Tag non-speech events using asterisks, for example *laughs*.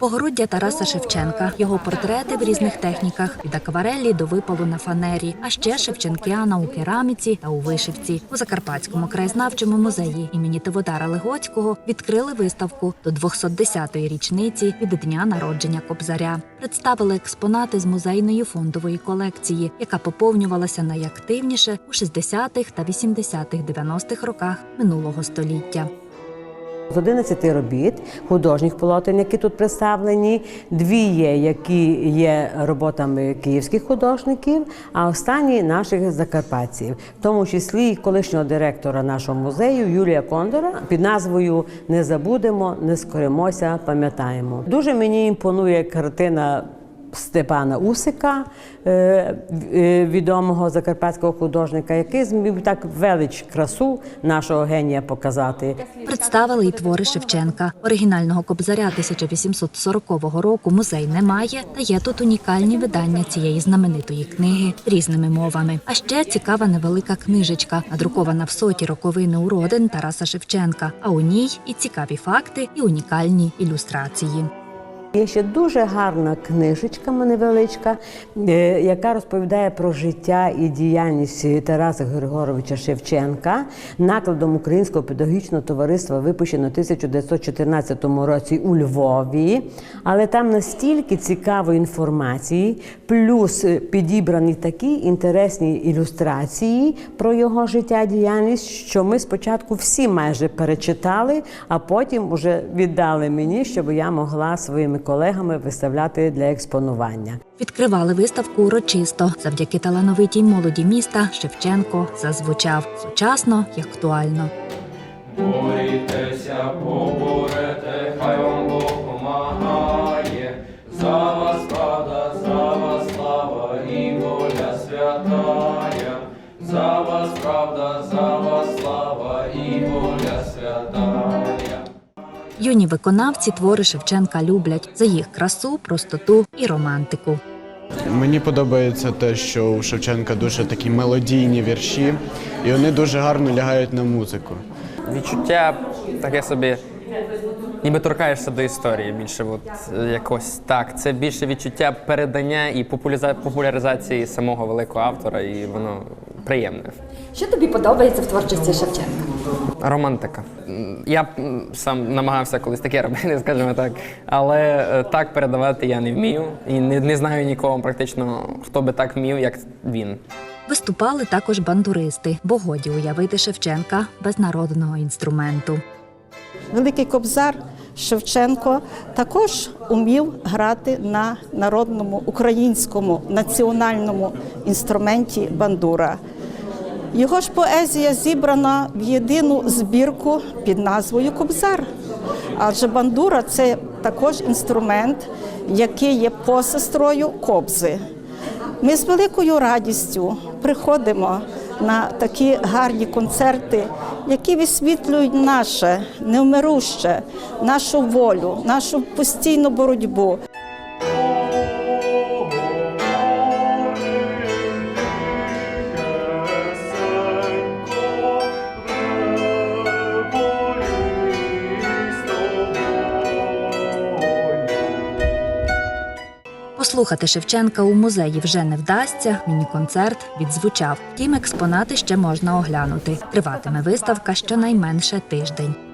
Погороддя Тараса Шевченка, його портрети в різних техніках від акварелі до випалу на фанері, а ще Шевченкіана у кераміці та у вишивці. У Закарпатському краєзнавчому музеї імені Тиводара Легоцького відкрили виставку до 210-ї річниці від дня народження Кобзаря. Представили експонати з музейної фондової колекції, яка поповнювалася найактивніше у 60-х та 80-х 90-х роках минулого століття. З 11 робіт художніх полотен, які тут представлені, дві є, які є роботами київських художників, а останні наших закарпатців, в тому числі і колишнього директора нашого музею Юлія Кондора під назвою Не забудемо, не скоримося, пам'ятаємо. Дуже мені імпонує картина. Степана Усика, е, е, відомого закарпатського художника, який зміг так велич красу нашого генія показати. Представили й твори Шевченка. Оригінального кобзаря 1840 року музей не має, та є тут унікальні видання цієї знаменитої книги різними мовами. А ще цікава невелика книжечка, надрукована в соті роковини уродин Тараса Шевченка. А у ній і цікаві факти, і унікальні ілюстрації. Є ще дуже гарна книжечка невеличка, е, яка розповідає про життя і діяльність Тараса Григоровича Шевченка накладом Українського педагогічного товариства, випущено в 1914 році у Львові. Але там настільки цікавої інформації, плюс е, підібрані такі інтересні ілюстрації про його життя і діяльність, що ми спочатку всі майже перечитали, а потім вже віддали мені, щоб я могла своїми колегами виставляти для експонування. Відкривали виставку урочисто. Завдяки талановитій молоді міста Шевченко зазвучав сучасно і актуально. Борітеся, поборете, хай вам Бог помагає. За вас правда, за вас слава і воля святая. За вас правда, за вас слава і воля святая. Юні виконавці твори Шевченка люблять за їх красу, простоту і романтику. Мені подобається те, що у Шевченка дуже такі мелодійні вірші, і вони дуже гарно лягають на музику. Відчуття таке собі, ніби торкаєшся до історії більше. От е, якось так. Це більше відчуття передання і популяриза- популяризації самого великого автора, і воно приємне. Що тобі подобається в творчості Шевченка? Романтика. Я б сам намагався колись таке робити, *laughs* скажімо так. Але е, так передавати я не вмію і не, не знаю нікого практично, хто би так вмів, як він. Виступали також бандуристи, бо годі уявити Шевченка без народного інструменту. Великий кобзар Шевченко також умів грати на народному українському національному інструменті бандура. Його ж поезія зібрана в єдину збірку під назвою Кобзар. Адже бандура це також інструмент, який є посестрою кобзи. Ми з великою радістю приходимо на такі гарні концерти, які висвітлюють наше невмируще, нашу волю, нашу постійну боротьбу. Послухати Шевченка у музеї вже не вдасться. Міні-концерт відзвучав. Втім, експонати ще можна оглянути. Триватиме виставка щонайменше тиждень.